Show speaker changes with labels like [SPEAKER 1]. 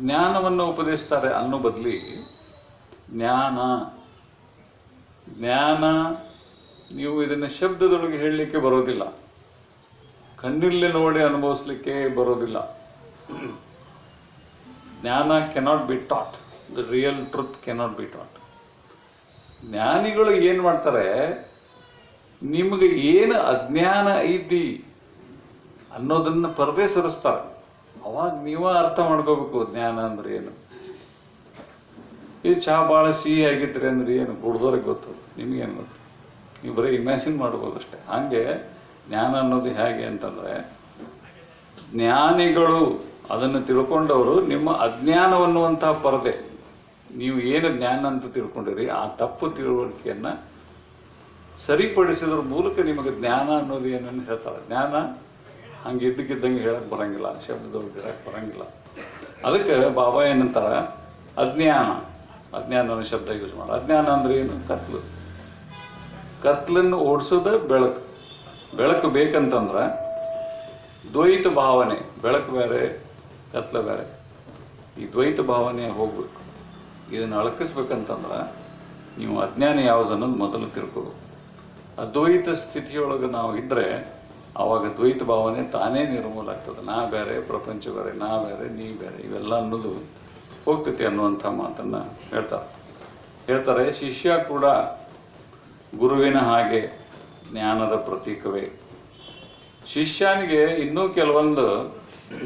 [SPEAKER 1] ಜ್ಞಾನವನ್ನು ಉಪದೇಶಿಸ್ತಾರೆ ಅನ್ನೋ ಬದಲಿ ಜ್ಞಾನ ಜ್ಞಾನ ನೀವು ಇದನ್ನು ಶಬ್ದದೊಳಗೆ ಹೇಳಲಿಕ್ಕೆ ಬರೋದಿಲ್ಲ. ಕಣ್ಣಿಲ್ಲೇ ನೋಡಿ ಅನುಭವಿಸ್ಲಿಕ್ಕೆ ಬರೋದಿಲ್ಲ. ಜ್ಞಾನ cannot be taught the real truth cannot be taught ಜ್ಞಾನಿಗಳು ಏನು ಮಾಡ್ತಾರೆ? ನಿಮಗೆ ಏನು ಅಜ್ಞಾನ ಐತಿ ಅನ್ನೋದನ್ನ ಪರದೆ ಸರಿಸ್ತಾರೆ. ಅವಾಗ ನೀವ ಅರ್ಥ ಮಾಡ್ಕೋಬೇಕು, ಜ್ಞಾನ ಅಂದ್ರೆ ಏನು? ಈ ಚಹಾ ಭಾಳ ಸಿಹಿ ಆಗಿದ್ರಿ ಅಂದ್ರೆ ಏನು ಕುಡ್ದೋರಿಗೆ ಗೊತ್ತು ನಿಮಗೇನು ಗೊತ್ತು ನೀವು ಬರೀ ಇಮ್ಯಾಜಿನ್ ಮಾಡ್ಬೋದು ಅಷ್ಟೇ. ಹಾಗೆ ಜ್ಞಾನ ಅನ್ನೋದು ಹೇಗೆ ಅಂತಂದ್ರೆ, ಜ್ಞಾನಿಗಳು ಅದನ್ನು ತಿಳ್ಕೊಂಡವರು ನಿಮ್ಮ ಅಜ್ಞಾನವನ್ನುವಂತಹ ಪರದೆ. ನೀವು ಏನು ಜ್ಞಾನ ಅಂತ ತಿಳ್ಕೊಂಡಿರಿ, ಆ ತಪ್ಪು ತಿಳುವಳಿಕೆಯನ್ನ ಸರಿಪಡಿಸಿದ್ರ ಮೂಲಕ ನಿಮಗೆ ಜ್ಞಾನ ಅನ್ನೋದು ಏನನ್ನು ಹೇಳ್ತಾರೆ? ಜ್ಞಾನ ಹಂಗೆ ಇದ್ದಕ್ಕಿದ್ದಂಗೆ ಹೇಳಕ್ಕೆ ಬರಂಗಿಲ್ಲ, ಶಬ್ದದೊಳಗೆ ಹೇಳಕ್ಕೆ ಬರಂಗಿಲ್ಲ. ಅದಕ್ಕೆ ಬಾಬಾ ಏನಂತಾರ, ಅಜ್ಞಾನ. ಅಜ್ಞಾನ ಅನ್ನೋ ಶಬ್ದ ಯೂಸ್ ಮಾಡಿ. ಅಜ್ಞಾನ ಅಂದ್ರೆ ಏನು? ಕತ್ಲು. ಕತ್ಲನ್ನು ಓಡಿಸೋದ ಬೆಳಕು. ಬೆಳಕು ಬೇಕಂತಂದ್ರೆ ದ್ವೈತ ಭಾವನೆ. ಬೆಳಕು ಬೇರೆ, ಕತ್ಲ ಬೇರೆ. ಈ ದ್ವೈತ ಭಾವನೆ ಹೋಗ್ಬೇಕು. ಇದನ್ನು ಅಳಕಿಸ್ಬೇಕಂತಂದ್ರೆ ನೀವು ಅಜ್ಞಾನ ಯಾವುದನ್ನೋದು ಮೊದಲು ತಿಳ್ಕೋಬೇಕು. ಅದ್ವೈತ ಸ್ಥಿತಿಯೊಳಗೆ ನಾವು ಇದ್ರೆ ಆವಾಗ ದ್ವೈತ ಭಾವನೆ ತಾನೇ ನಿರ್ಮೂಲ ಆಗ್ತದೆ. ನಾ ಬೇರೆ, ಪ್ರಪಂಚ ಬೇರೆ, ನಾ ಬೇರೆ, ನೀ ಬೇರೆ, ಇವೆಲ್ಲ ಅನ್ನೋದು ಹೋಗ್ತೈತಿ ಅನ್ನುವಂಥ ಮಾತನ್ನು ಹೇಳ್ತಾರೆ. ಹೇಳ್ತಾರೆ, ಶಿಷ್ಯ ಕೂಡ ಗುರುವಿನ ಹಾಗೆ ಜ್ಞಾನದ ಪ್ರತೀಕವೇ. ಶಿಷ್ಯನಿಗೆ ಇನ್ನೂ ಕೆಲವೊಂದು